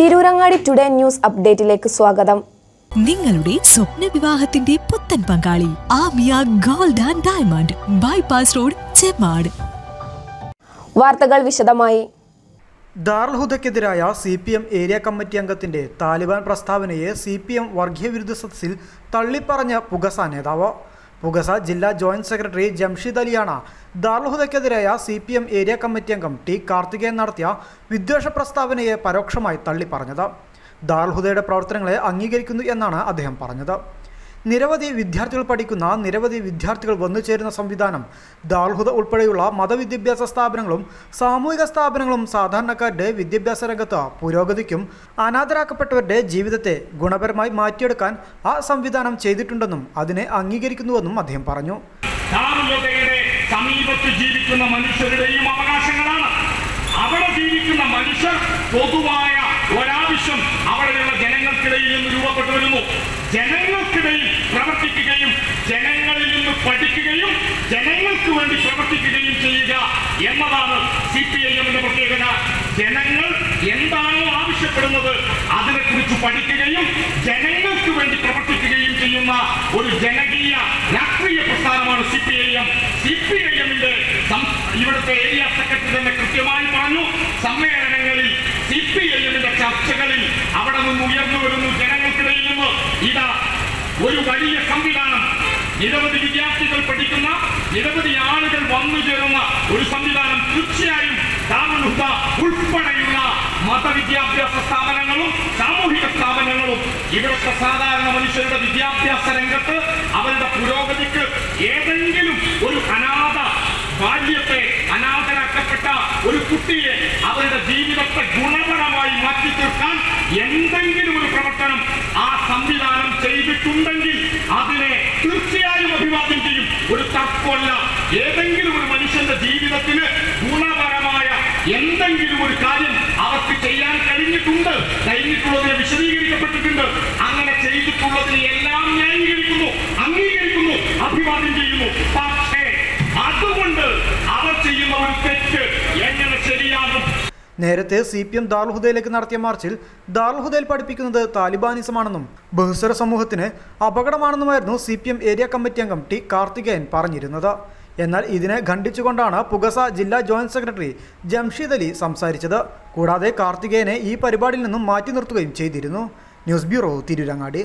Tirurangadi today news അപ്ഡേറ്റിലേക്ക് സ്വാഗതം. നിങ്ങളുടെ സ്വപ്ന വിവാഹത്തിന്റെ പുത്തൻ പങ്കാളി Amiya gold and diamond bypass road Chemmad. വാർത്തകൾ വിശദമായി. ദാർഹുദയ്ക്കെതിരായ C P M area committee അംഗത്തിന്റെ Taliban പ്രസ്താവനയെ സി പി എം വർഗീയ വിരുദ്ധ സദസ്സിൽ തള്ളിപ്പറഞ്ഞ പുകസ നേതാവ്. പുഗസ ജില്ലാ ജോയിന്റ് സെക്രട്ടറി ജംഷീദ് അലിയാണ് ദാർഹുദയ്ക്കെതിരായ C P M area committee അംഗം ടി കാർത്തികേയൻ നടത്തിയ വിദ്വേഷ പ്രസ്താവനയെ പരോക്ഷമായി തള്ളിപ്പറഞ്ഞത്. ദാർഹുദയുടെ പ്രവർത്തനങ്ങളെ അംഗീകരിക്കുന്നു എന്നാണ് അദ്ദേഹം പറഞ്ഞത്. നിരവധി വിദ്യാർത്ഥികൾ പഠിക്കുന്ന നിരവധി വിദ്യാർത്ഥികൾ വന്നു ചേരുന്ന സംവിധാനം ദാൽഹുദ ഉൾപ്പെടെയുള്ള മതവിദ്യാഭ്യാസ സ്ഥാപനങ്ങളും സാമൂഹിക സ്ഥാപനങ്ങളും സാധാരണക്കാരുടെ വിദ്യാഭ്യാസ രംഗത്ത് പുരോഗതിക്കും അനാഥരാക്കപ്പെട്ടവരുടെ ജീവിതത്തെ ഗുണപരമായി മാറ്റിയെടുക്കാൻ ആ സംവിധാനം ചെയ്തിട്ടുണ്ടെന്നും അതിനെ അംഗീകരിക്കുന്നുവെന്നും അദ്ദേഹം പറഞ്ഞു. സമീപത്ത് ജീവിക്കുന്ന മനുഷ്യരുടെയും അവകാശങ്ങളാണ്. അവിടെ ജീവിക്കുന്ന മനുഷ്യർ പൊതുവായ ഒരാവശ്യം അവിടെയുള്ള ജനങ്ങൾക്കിടയിൽ നിന്ന് രൂപപ്പെട്ടു വരുന്നു ജനങ്ങൾക്കിടയിൽ പ്രവർത്തിക്കുകയും ജനങ്ങളിൽ നിന്ന് പഠിക്കുകയും ജനങ്ങൾക്ക് വേണ്ടി പ്രവർത്തിക്കുകയും ചെയ്യുക എന്നതാണ് സി പി ഐ എമ്മിന്റെ പ്രത്യേകത. ജനങ്ങൾ എന്താണോ ആവശ്യപ്പെടുന്നത് അതിനെക്കുറിച്ച് പഠിക്കുകയും ജനങ്ങൾക്ക് വേണ്ടി പ്രവർത്തിക്കുകയും ചെയ്യുന്ന ഒരു ജനകീയ രാഷ്ട്രീയ പ്രസ്ഥാനമാണ് C P I M. C P I എമ്മിന്റെ ഇവിടുത്തെ ഏരിയ സെക്രട്ടറി തന്നെ കൃത്യമായി പറഞ്ഞു സമ്മേളനങ്ങളിൽ സി പി ഐ എമ്മിന്റെ ചർച്ചകളിൽ അവിടെ നിന്ന് ഉയർന്നു വരുന്നു ഇതാ ഒരു വലിയ സംവിധാനം. നിരവധി വിദ്യാർത്ഥികൾ പഠിക്കുന്ന നിരവധി ആളുകൾ വന്നു ചേരുന്ന ഒരു സംവിധാനം തീർച്ചയായും താമസ ഉൾപ്പെടെയുള്ള മതവിദ്യാഭ്യാസ സ്ഥാപനങ്ങളും സാമൂഹിക സ്ഥാപനങ്ങളും. ഇവിടുത്തെ സാധാരണ മനുഷ്യരുടെ വിദ്യാഭ്യാസ രംഗത്ത് അവരുടെ പുരോഗതിക്ക് ഏതെങ്കിലും ഒരു അനാഥ ബാല്യത്തെ അനാഥരാക്കപ്പെട്ട ഒരു കുട്ടിയെ അവരുടെ ജീവിതത്തെ ഗുണപരമായി മാറ്റി തീർക്കാൻ എന്തെങ്കിലും ഒരു പ്രവർത്തനം ആ സംവിധാനം ചെയ്തിട്ടുണ്ടെങ്കിൽ അതിനെ തീർച്ചയായും അഭിവാദ്യം ചെയ്യും ഒരു തർക്കമല്ല ഏതെങ്കിലും ഒരു മനുഷ്യന്റെ ജീവിതത്തിന് ഗുണപരമായ എന്തെങ്കിലും ഒരു കാര്യം അവർക്ക് ചെയ്യാൻ കഴിഞ്ഞിട്ടുണ്ട് കഴിഞ്ഞിട്ടുള്ളതിനെ വിശദീകരിക്കപ്പെട്ടിട്ടുണ്ട്. അങ്ങനെ ചെയ്തിട്ടുള്ളതിനെ എല്ലാം ന്യായീകരിക്കുന്നു അംഗീകരിക്കുന്നു. അഭിവാദ്യം ചെയ്യുന്നു. പക്ഷേ അതുകൊണ്ട് അവർ ചെയ്യുന്ന ഒരു തെറ്റ് എങ്ങനെ ശരിയാകും? നേരത്തെ സി പി എം ദാർഹുദയിലേക്ക് നടത്തിയ മാർച്ചിൽ ദാർഹുദയിൽ പഠിപ്പിക്കുന്നത് താലിബാനിസമാണെന്നും ബഹുസ്വര സമൂഹത്തിന് അപകടമാണെന്നുമായിരുന്നു സി ഏരിയ കമ്മിറ്റി അംഗം ടി കാർത്തികേയൻ പറഞ്ഞിരുന്നത്. എന്നാൽ ഇതിനെ ഖണ്ഡിച്ചുകൊണ്ടാണ് പുഗസ ജില്ലാ ജോയിന്റ് സെക്രട്ടറി ജംഷീദ് അലി സംസാരിച്ചത്. കൂടാതെ കാർത്തികേയനെ ഈ പരിപാടിയിൽ നിന്നും മാറ്റി നിർത്തുകയും ചെയ്തിരുന്നു. News bureau Tirurangadi.